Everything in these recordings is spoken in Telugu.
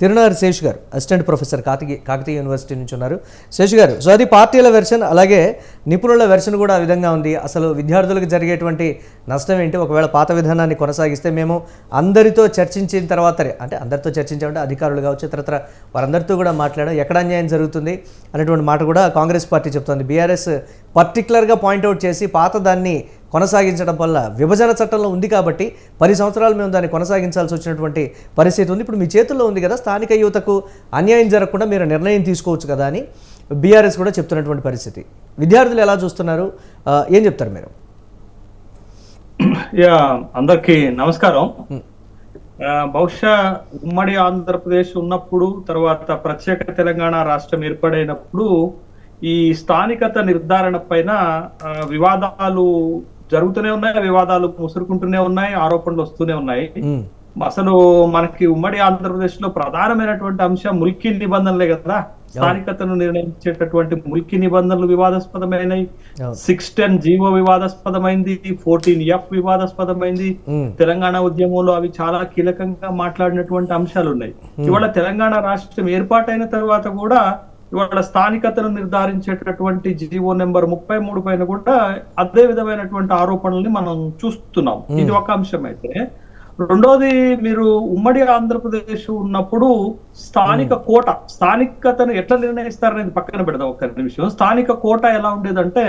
తిరునారు శేష్ గారు assistant professor Kakatiya Kakatiya university నుంచి ఉన్నారు. శేష్ గారు సో అది పార్టీల వెర్షన్ అలాగే నిపుణుల వెర్షన్ కూడా ఆ విధంగా ఉంది. అసలు విద్యార్థులకు జరిగేటువంటి నష్టం ఏంటి? ఒకవేళ పాత విధానాన్ని కొనసాగిస్తే మేము అందరితో చర్చించిన తర్వాతనే అంటే అందరితో చర్చించామంటే అధికారులు కావచ్చు ఇతరత్ర వారందరితో కూడా మాట్లాడడం ఎక్కడ అన్యాయం జరుగుతుంది అనేటువంటి మాట కూడా కాంగ్రెస్ పార్టీ చెప్తోంది. బీఆర్ఎస్ పర్టికులర్గా పాయింట్అవుట్ చేసి పాత దాన్ని కొనసాగించడం వల్ల విభజన చట్టంలో ఉంది కాబట్టి పది సంవత్సరాలు మేము దాన్ని కొనసాగించాల్సి వచ్చినటువంటి పరిస్థితి ఉంది. ఇప్పుడు మీ చేతుల్లో ఉంది కదా స్థానిక యువతకు అన్యాయం జరగకుండా మీరు నిర్ణయం తీసుకోవచ్చు కదా అని బీఆర్ఎస్ కూడా చెప్తున్నటువంటి పరిస్థితి. విద్యార్థులు ఎలా చూస్తున్నారు? ఏం చెప్తారు మీరు? యా అందరికి నమస్కారం. బహుశా ఉమ్మడి ఆంధ్రప్రదేశ్ ఉన్నప్పుడు తర్వాత ప్రత్యేక తెలంగాణ రాష్ట్రం ఏర్పడైనప్పుడు ఈ స్థానికత నిర్ధారణ పైన వివాదాలు జరుగుతూనే ఉన్నాయి వివాదాలు ముసురుకుంటూనే ఉన్నాయి ఆరోపణలు వస్తూనే ఉన్నాయి. అసలు మనకి ఉమ్మడి ఆంధ్రప్రదేశ్లో ప్రధానమైనటువంటి అంశం ముల్కీ నిబంధనలే కదా. స్థానికతను నిర్ణయించేటటువంటి ముల్కీ నిబంధనలు వివాదాస్పదమైనవి. సిక్స్ టెన్ జీవో వివాదాస్పదమైంది ఫోర్టీన్ ఎఫ్ వివాదాస్పదమైంది. తెలంగాణ ఉద్యమంలో అవి చాలా కీలకంగా మాట్లాడినటువంటి అంశాలు ఉన్నాయి ఇవాళ తెలంగాణ రాష్ట్రం ఏర్పాటైన తర్వాత కూడా ఇవాళ స్థానికతను నిర్ధారించేటటువంటి జీవో నెంబర్ ముప్పై మూడు పైన కూడా అదే విధమైనటువంటి ఆరోపణల్ని మనం చూస్తున్నాం. ఇది ఒక అంశం అయితే. రెండోది మీరు ఉమ్మడి ఆంధ్రప్రదేశ్ ఉన్నప్పుడు స్థానిక కోట స్థానికతను ఎట్లా నిర్ణయిస్తారనేది పక్కన పెడదాం ఒక్క నిమిషం. స్థానిక కోట ఎలా ఉండేదంటే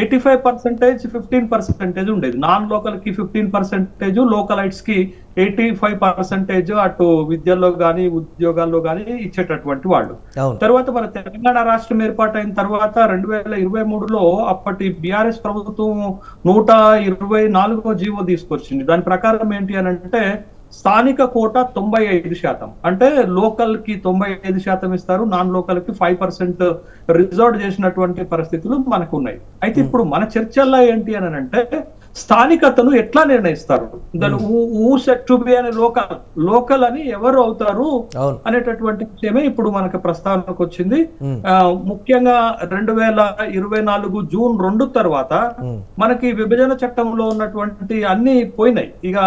eighty five percentage fifteen percentage ఉండేది. నాన్ లోకల్కి ఫిఫ్టీన్ పర్సెంటేజ్ లోకలైట్స్కి ఎయిటీ ఫైవ్ పర్సెంటేజ్ అటు విద్యల్లో గానీ ఉద్యోగాల్లో గానీ ఇచ్చేటటువంటి వాళ్ళు. తర్వాత మన తెలంగాణ రాష్ట్రం ఏర్పాటైన తర్వాత రెండు వేల ఇరవై మూడులో అప్పటి బీఆర్ఎస్ ప్రభుత్వం నూట ఇరవై నాలుగో జీవో తీసుకొచ్చింది. దాని ప్రకారం ఏంటి అని అంటే స్థానిక కోట తొంభై ఐదు శాతం. అంటే లోకల్కి తొంభై ఐదు శాతం ఇస్తారు నాన్ లోకల్కి ఫైవ్ పర్సెంట్ రిజర్వ్ చేసినటువంటి పరిస్థితులు మనకు ఉన్నాయి. అయితే ఇప్పుడు మన చర్చల్లో ఏంటి అని అంటే స్థానికతను ఎట్లా నిర్ణయిస్తారు? దాని ఊ సెట్ టు బి అనే లోకల్ లోకల్ అని ఎవరు అవుతారు అనేటటువంటి విషయమే ఇప్పుడు మనకు ప్రస్తావనకు వచ్చింది ముఖ్యంగా రెండు వేల ఇరవై నాలుగు జూన్ రెండు తర్వాత మనకి విభజన చట్టంలో ఉన్నటువంటి అన్ని పోయినాయి. ఇక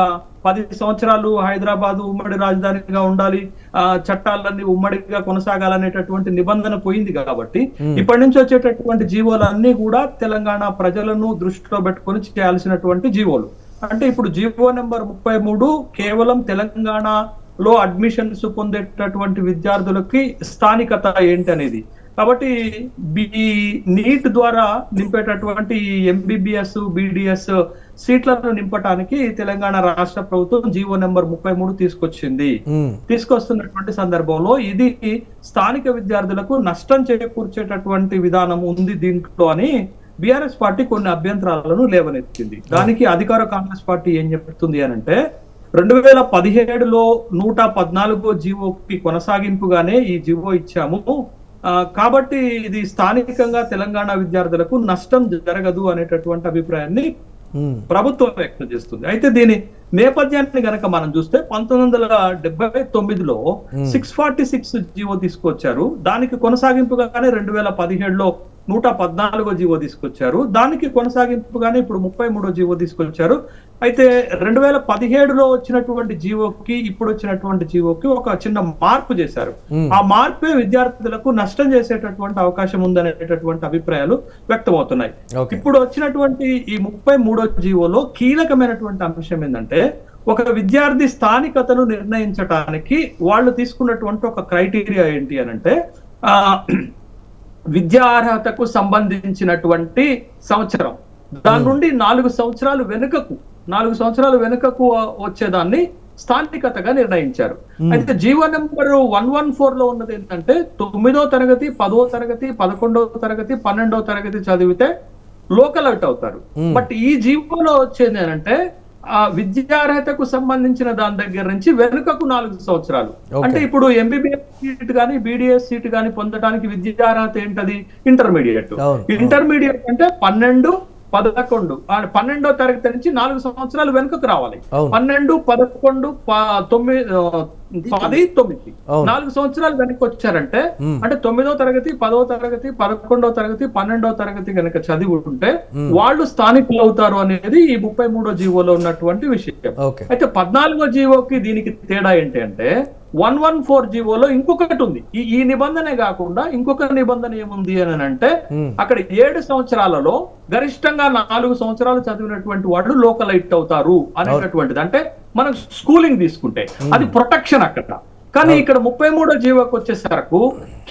పది సంవత్సరాలు హైదరాబాద్ ఉమ్మడి రాజధానిగా ఉండాలి ఆ చట్టాలన్నీ ఉమ్మడిగా కొనసాగాలనేటటువంటి నిబంధన పోయింది కాబట్టి. ఇప్పటి నుంచి వచ్చేటటువంటి జీవోలన్నీ కూడా తెలంగాణ ప్రజలను దృష్టిలో పెట్టుకొని చేయాల్సినటువంటి జీవోలు అంటే ఇప్పుడు జీవో నెంబర్ ముప్పై మూడు కేవలం తెలంగాణలో అడ్మిషన్స్ పొందేటటువంటి విద్యార్థులకి స్థానికత ఏంటి అనేది కాబట్టి బి నీట్ ద్వారా నింపేటటువంటి ఎంబీబీఎస్ బీడిఎస్ సీట్లను నింపడానికి తెలంగాణ రాష్ట్ర ప్రభుత్వం జీవో నెంబర్ ముప్పై మూడు తీసుకొచ్చింది. తీసుకొస్తున్నటువంటి సందర్భంలో ఇది స్థానిక విద్యార్థులకు నష్టం చేకూర్చేటటువంటి విధానం ఉంది దీంట్లో అని బీఆర్ఎస్ పార్టీ కొన్ని అభ్యంతరాలను లేవనెత్తింది. దానికి అధికార కాంగ్రెస్ పార్టీ ఏం చెప్తుంది అని అంటే రెండు వేల పదిహేడులో నూట పద్నాలుగో జీవోకి కొనసాగింపుగానే ఈ జీవో ఇచ్చాము. కాబట్టి ఇది స్థానికంగా తెలంగాణ విద్యార్థులకు నష్టం జరగదు అనేటటువంటి అభిప్రాయాన్ని ప్రభుత్వం వ్యక్తం చేస్తుంది. అయితే దీని నేపథ్యాన్ని గనక మనం చూస్తే పంతొమ్మిది వందల డెబ్బై తొమ్మిదిలో. సిక్స్ ఫార్టీ సిక్స్ జీవో తీసుకొచ్చారు. దానికి కొనసాగింపుగానే రెండు వేల పదిహేడులో నూట పద్నాలుగో జీవో తీసుకొచ్చారు. దానికి కొనసాగింపుగానే ఇప్పుడు ముప్పై మూడో జీవో తీసుకొచ్చారు. అయితే రెండు వేల పదిహేడులో వచ్చినటువంటి జీవోకి ఇప్పుడు వచ్చినటువంటి జీవోకి ఒక చిన్న మార్పు చేశారు. ఆ మార్పే విద్యార్థులకు నష్టం చేసేటటువంటి అవకాశం ఉందనేటటువంటి అభిప్రాయాలు వ్యక్తమవుతున్నాయి. ఇప్పుడు వచ్చినటువంటి ఈ ముప్పై మూడో జీవోలో కీలకమైనటువంటి అంశం ఏంటంటే ఒక విద్యార్థి స్థానికతను నిర్ణయించడానికి వాళ్ళు తీసుకున్నటువంటి ఒక క్రైటీరియా ఏంటి అని అంటే ఆ విద్యా అర్హతకు సంబంధించినటువంటి సంవత్సరం. దాని నుండి నాలుగు సంవత్సరాలు వెనుకకు నాలుగు సంవత్సరాలు వెనుకకు వచ్చేదాన్ని స్థానికతగా నిర్ణయించారు. అయితే జీవో నెంబర్ వన్ వన్ ఫోర్లో ఉన్నది ఏంటంటే తొమ్మిదో తరగతి పదో తరగతి పదకొండవ తరగతి పన్నెండవ తరగతి చదివితే లోకల్ అవుట్ అవుతారు. బట్ ఈ జీవోలో వచ్చేది ఏంటంటే ఆ విద్యార్హతకు సంబంధించిన దాని దగ్గర నుంచి వెనుకకు నాలుగు సంవత్సరాలు. అంటే ఇప్పుడు ఎంబీబీఎస్ సీట్ గానీ బీడీఎస్ సీట్ గానీ పొందడానికి విద్యార్హత ఏంటది ఇంటర్మీడియట్. ఇంటర్మీడియట్ అంటే పన్నెండు పదకొండు పన్నెండో తరగతి నుంచి నాలుగు సంవత్సరాలు వెనుకకు రావాలి. పన్నెండు పదకొండు తొమ్మిది పది తొమ్మిది. నాలుగు సంవత్సరాలు వెనక్కి వచ్చారంటే. అంటే తొమ్మిదో తరగతి పదో తరగతి పదకొండో తరగతి పన్నెండో తరగతి గనక చదివి ఉంటే. వాళ్ళు స్థానికులు అవుతారు అనేది ఈ ముప్పై మూడో జీవోలో ఉన్నటువంటి విషయం ఓకే అయితే పద్నాలుగో జీవోకి దీనికి తేడా ఏంటి అంటే వన్ వన్ ఫోర్ జీవోలో ఇంకొకటి ఉంది ఈ ఈ నిబంధనే కాకుండా ఇంకొక నిబంధన ఏముంది అని అంటే. అక్కడ ఏడు సంవత్సరాలలో గరిష్టంగా నాలుగు సంవత్సరాలు చదివినటువంటి వాళ్ళు లోకలైట్ అవుతారు అనేటటువంటిది అంటే మనం స్కూలింగ్ తీసుకుంటే. అది ప్రొటెక్షన్ అక్కడ. కానీ ఇక్కడ ముప్పై మూడో జీవోకి వచ్చేసరకు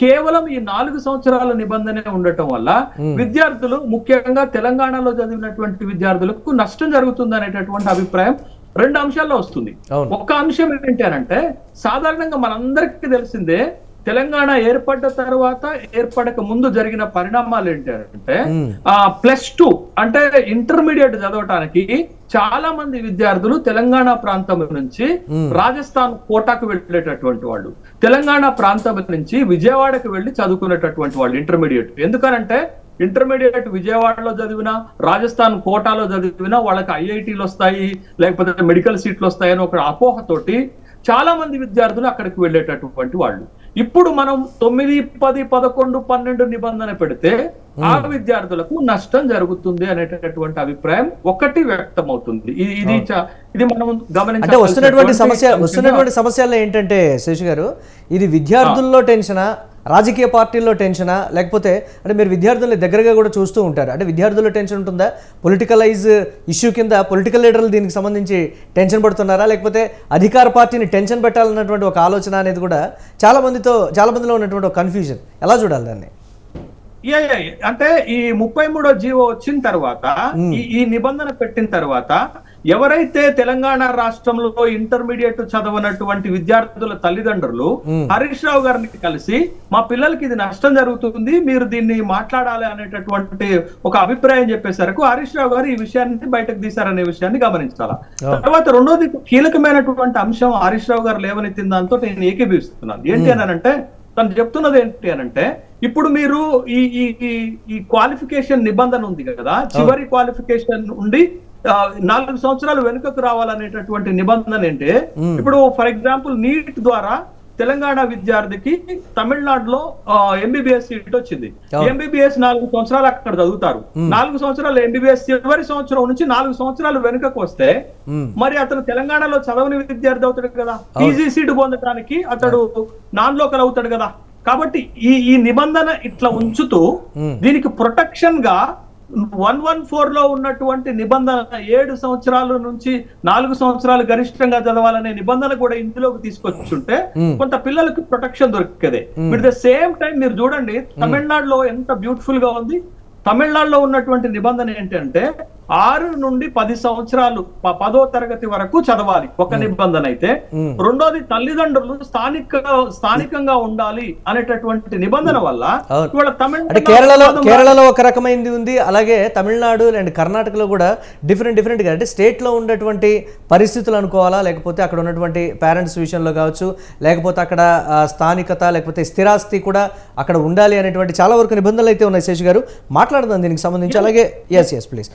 కేవలం ఈ నాలుగు సంవత్సరాల నిబంధన ఉండటం వల్ల విద్యార్థులు ముఖ్యంగా తెలంగాణలో చదివినటువంటి విద్యార్థులకు నష్టం జరుగుతుంది అనేటటువంటి అభిప్రాయం రెండు అంశాల్లో వస్తుంది. ఒక్క అంశం ఏంటి అని అంటే సాధారణంగా మనందరికీ తెలిసిందే తెలంగాణ ఏర్పడ్డ తర్వాత ఏర్పడక ముందు జరిగిన పరిణామాలు ఏంటి అంటే మ్మ్. ఆ ప్లస్ టూ అంటే ఇంటర్మీడియట్ చదవటానికి చాలా మంది విద్యార్థులు తెలంగాణ ప్రాంతం నుంచి. రాజస్థాన్ కోటాకు వెళ్ళేటటువంటి వాళ్ళు తెలంగాణ ప్రాంతం నుంచి విజయవాడకు వెళ్ళి చదువుకునేటటువంటి వాళ్ళు ఇంటర్మీడియట్ ఎందుకనంటే ఇంటర్మీడియట్ విజయవాడలో చదివినా రాజస్థాన్ కోటాలో చదివినా వాళ్ళకి ఐఐటీలు వస్తాయి లేకపోతే మెడికల్ సీట్లు వస్తాయని ఒక అపోహతోటి చాలా మంది విద్యార్థులు అక్కడికి వెళ్ళేటటువంటి వాళ్ళు. ఇప్పుడు మనం తొమ్మిది పది పదకొండు పన్నెండు నిబంధన పెడితే ఆ విద్యార్థులకు నష్టం జరుగుతుంది అనేటటువంటి అభిప్రాయం ఒకటి వ్యక్తం అవుతుంది ఇది ఇది మనం గమనించాల్సినటువంటి వస్తున్నటువంటి సమస్య వస్తున్నటువంటి సమస్యల్లో ఏంటంటే శేషు గారు ఇది విద్యార్థుల్లో టెన్షనా? రాజకీయ పార్టీల్లో టెన్షనా? లేకపోతే అంటే మీరు విద్యార్థుల్ని దగ్గరగా కూడా చూస్తూ ఉంటారు? అంటే విద్యార్థుల్లో టెన్షన్ ఉంటుందా? పొలిటికలైజ్ ఇష్యూ కింద పొలిటికల్ లీడర్లు దీనికి సంబంధించి టెన్షన్ పడుతున్నారా? లేకపోతే అధికార పార్టీని టెన్షన్ పెట్టాలన్నటువంటి ఒక ఆలోచన అనేది కూడా చాలా మందితో చాలా మందిలో ఉన్నటువంటి ఒక కన్ఫ్యూజన్ ఎలా చూడాలి దాన్ని. అంటే ఈ ముప్పై మూడో జీవో వచ్చిన తర్వాత ఈ నిబంధన పెట్టిన తర్వాత ఎవరైతే తెలంగాణ రాష్ట్రంలో ఇంటర్మీడియట్ చదవనటువంటి విద్యార్థుల తల్లిదండ్రులు. హరీష్ రావు గారిని కలిసి మా పిల్లలకి ఇది నష్టం జరుగుతుంది మీరు దీన్ని మాట్లాడాలి అనేటటువంటి ఒక అభిప్రాయం చెప్పేసరికి హరీష్ రావు గారు ఈ విషయాన్ని బయటకు తీశారనే విషయాన్ని గమనించాలా. తర్వాత రెండోది కీలకమైనటువంటి అంశం హరీష్ రావు గారు లేవనెత్తిన దాంతో నేను ఏకీభవిస్తున్నాను. ఏంటి అని అంటే తను చెప్తున్నది ఏంటి అని అంటే ఇప్పుడు మీరు ఈ ఈ క్వాలిఫికేషన్ నిబంధన ఉంది కదా చివరి క్వాలిఫికేషన్ ఉండి నాలుగు సంవత్సరాలు వెనుకకు రావాలనేటటువంటి నిబంధన ఏంటి ఇప్పుడు ఫర్ ఎగ్జాంపుల్ నీట్ ద్వారా తెలంగాణ విద్యార్థికి తమిళనాడులో ఎంబీబీఎస్ సీట్ వచ్చింది. ఎంబీబీఎస్ నాలుగు సంవత్సరాలు అక్కడ చదువుతారు. నాలుగు సంవత్సరాలు ఎంబీబీఎస్ చివరి సంవత్సరం నుంచి నాలుగు సంవత్సరాలు వెనుకకు వస్తే. మరి అతను తెలంగాణలో చదవని విద్యార్థి అవుతాడు కదా. పీజీ సీట్ పొందడానికి అతడు నాన్ లోకల్ అవుతాడు కదా. కాబట్టి ఈ ఈ నిబంధన ఇట్లా ఉంచుతూ. దీనికి ప్రొటెక్షన్గా వన్ వన్ ఫోర్లో ఉన్నటువంటి నిబంధన ఏడు సంవత్సరాల నుంచి నాలుగు సంవత్సరాలు గరిష్టంగా చదవాలనే నిబంధన కూడా ఇందులోకి తీసుకొచ్చుంటే. కొంత పిల్లలకు ప్రొటెక్షన్ దొరికేదే. విత్ ద సేమ్ టైం మీరు చూడండి తమిళనాడులో ఎంత బ్యూటిఫుల్గా ఉంది. తమిళనాడులో ఉన్నటువంటి నిబంధన ఏంటంటే ఆరు నుండి పది సంవత్సరాలు పదో తరగతి వరకు చదవాలి. ఒక నిబంధన అయితే. రెండోది తల్లిదండ్రులు స్థానిక స్థానికంగా ఉండాలి అనేటటువంటి నిబంధన వల్ల. ఇవాళ తమిళ కేరళలో కేరళలో ఒక రకమైనది ఉంది. అలాగే తమిళనాడు అండ్ కర్ణాటకలో కూడా డిఫరెంట్ డిఫరెంట్గా అంటే స్టేట్లో ఉన్నటువంటి పరిస్థితులు అనుకోవాలా? లేకపోతే అక్కడ ఉన్నటువంటి పేరెంట్స్ విషయంలో కావచ్చు లేకపోతే అక్కడ స్థానికత లేకపోతే స్థిరాస్తి కూడా అక్కడ ఉండాలి అనేటువంటి చాలా వరకు నిబంధనలు అయితే ఉన్నాయి శేష్ గారు. మాట్లాడదాం దీనికి సంబంధించి. అలాగే ఎస్ ఎస్ ప్లీజ్